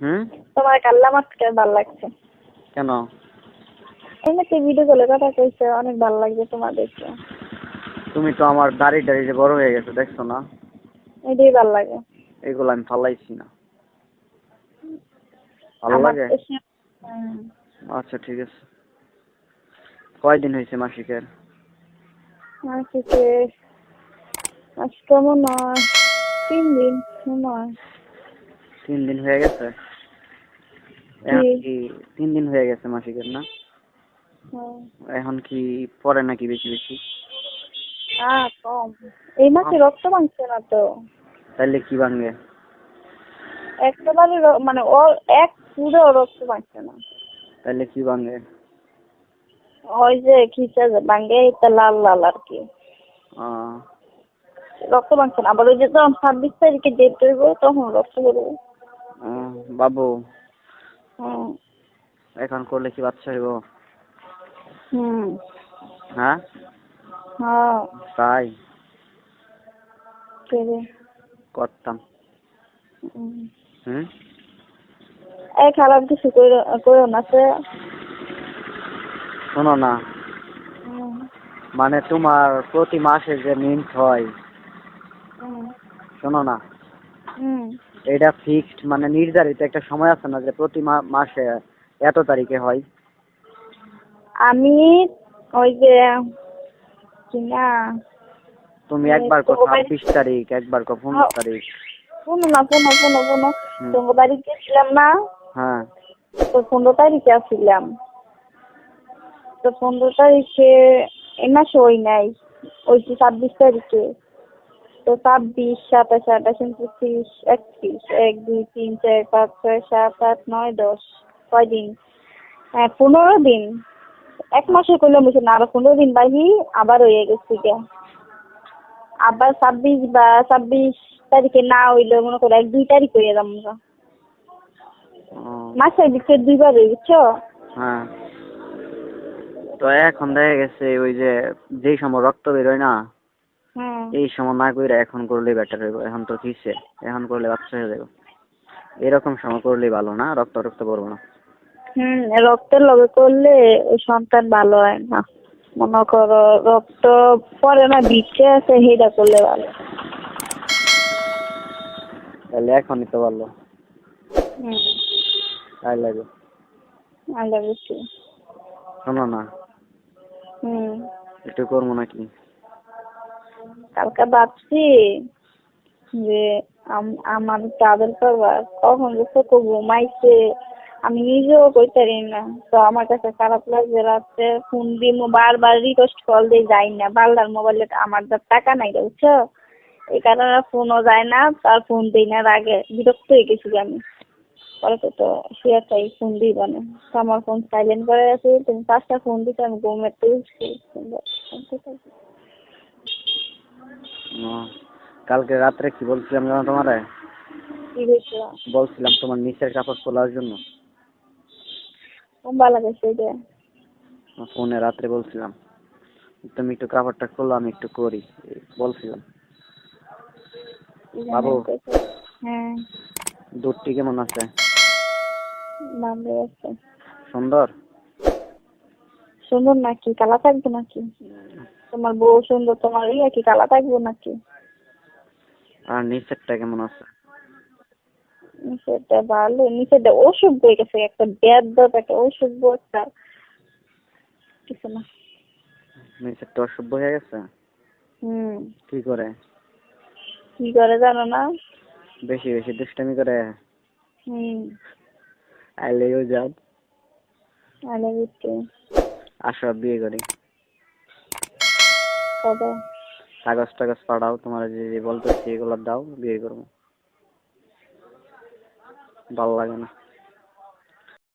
হুম? তোমার কাল্লা মাছকে ভালো লাগছে। কেন? এমনিতে ভিডিও কলে কথা কইছে অনেক ভালো লাগছে তোমার দেখতে। তুমি তো আমার দাড়ি টাড়ি যে বড় হয়ে গেছে দেখছ না? এটাই ভালো লাগে। এগুলো আমি ফালাইছি না। ভালো লাগে। আচ্ছা ঠিক আছে। কয়দিন হয়েছে মাসিকের? আজকে আজকে মনে হয় তিন দিন মনে হয়। তিন দিন হয়ে গেছে? তিন দিন হয়ে গেছে মাসিকের না? হ্যাঁ। এখন কি পরে নাকি বেশি বেশি? কম। এই মাসে রক্ত ভাঙছে না তো। তাইলে কি ভাঙবে? একেবারে মানে ও এক পুরো রক্ত ভাঙছে না। তাইলে কি ভাঙবে? ওই যে খিচা যে ভাঙে এটা লাল লাল আর কি। রক্ত ভাঙছে না। আবার ওই যে যখন ছাব্বিশ তারিখে ডেট হইব তখন রক্ত বেরোবে বাবু এখন করলে কি বাচ্চা হইব? হুম। হ্যাঁ? হ্যাঁ। তাই? করতাম। হুম। এই খারাপ কিছু কইরো না শোনো না। মানে তোমার প্রতি মাসে যে মিন্ট হয় শোনো না। হুম। এটা ফিক্সড মানে নির্ধারিত একটা সময় আছে না যে প্রতি মাসে এত তারিখে হয়? আমি ওই যে কি না? তুমি একবার কো ছাব্বিশ তারিখ একবার কো পনেরো হ্যাঁ। তারিখ। শোনো না শোনো শোনো হুম। তোমার বাড়ি গেছিলাম না। হ্যাঁ। তো পনেরো তারিখে আসছিলাম তো পনেরো তারিখে এ মাসে ওই নাই ওই যে ছাব্বিশ তারিখে। তো ছাব্বিশ সাতাশ আঠাশ উনত্রিশ একত্রিশ এক দুই তিন চার পাঁচ ছয় সাত আট নয় দশ কয় দিন? হ্যাঁ পনেরো দিন। এক মাসে করলাম বুঝছ না আরও পনেরো দিন বাহি আবার হয়ে গেছি গিয়া। আবার ছাব্বিশ বা ছাব্বিশ তারিখে না হইলে মনে করো এক দুই তারিখ হয়ে ও, মাসের ভিতরে দুইবার হয়ে বুঝছ? হ্যাঁ। তো এখন দেখা গেছে ওই যে যেই সময় রক্ত বেরোয় না এই সময় না কইরা এখন করলে বেটার হইব এখন তো কিসে এখন করলে বাচ্চা হয়ে যাবে এরকম সময় করলেই ভালো না রক্ত রক্ত করব না। হুম রক্তের লগে করলে সন্তান ভালো হয় না। মনে করো রক্ত পরে না ভিতরে আছে সেটা করলে ভালো। তাহলে এখনই তো ভালো। I love you. শোনো না। হুম। একটু করব নাকি? কালকে ভাবছি যে আম- আমার ট্রাভেল করবার কখন চোখে ঘুমাইছে আমি নিজেও কইতে পারি না। তো আমার কাছে খারাপ লাগছে রাত্রে ফোন দিয়ে বারবার রিকোয়েস্ট কল দিয়ে যাই না। বাল্লার মোবাইলে আমার যা টাকা নাই বুঝছ? এই কারণে ফোনও যায় না তার ফোন দিই না। আগে বিরক্ত হয়ে গেছি আমি। পরে তো তো শুয়ে ফোন দিই মানে তো আমার ফোন সাইলেন্ট করে আছে তুমি পাঁচটা ফোন দিতে আমি উঠছি। ও, কালকে রাত্রে কি বলছিলাম জানো তোমারে? কি হয়েছে? বলছিলাম তোমার নিচের কাপড় তোলার জন্য। ভালো লাগছে এটা? ফোনে রাত্রে বলছিলাম। তুমি একটু কাপড়টা খোলো আমি একটু করি। বলছিলাম। বাবু। হ্যাঁ। দুধটি কেমন আছে? ভালো আছে। সুন্দর? সুন্দর নাকি? কালা থাকবে নাকি? তোমার বউ সুন্দর তোমার ইয়ে কি কালা থাকব নাকি? আর নিচেরটা কেমন আছে? নিচেরটা ভালো নিচেরটা অসুখ হয়ে গেছে একটা ব্যাধ একটা অসুখ একটা কিছু না। নিচেরটা অসভ্য হয়ে গেছে? হুম। কি করে? কি করে জানো না? বেশি বেশি দুষ্টামি করে। হুম। আইলেও যাও আলে বুঝতে আসো বিয়ে করি। কাগজ টাগজ পাঠাও তোমার যে যে বলতেছি এগুলো দাও বিয়ে করব। ভালো লাগে না।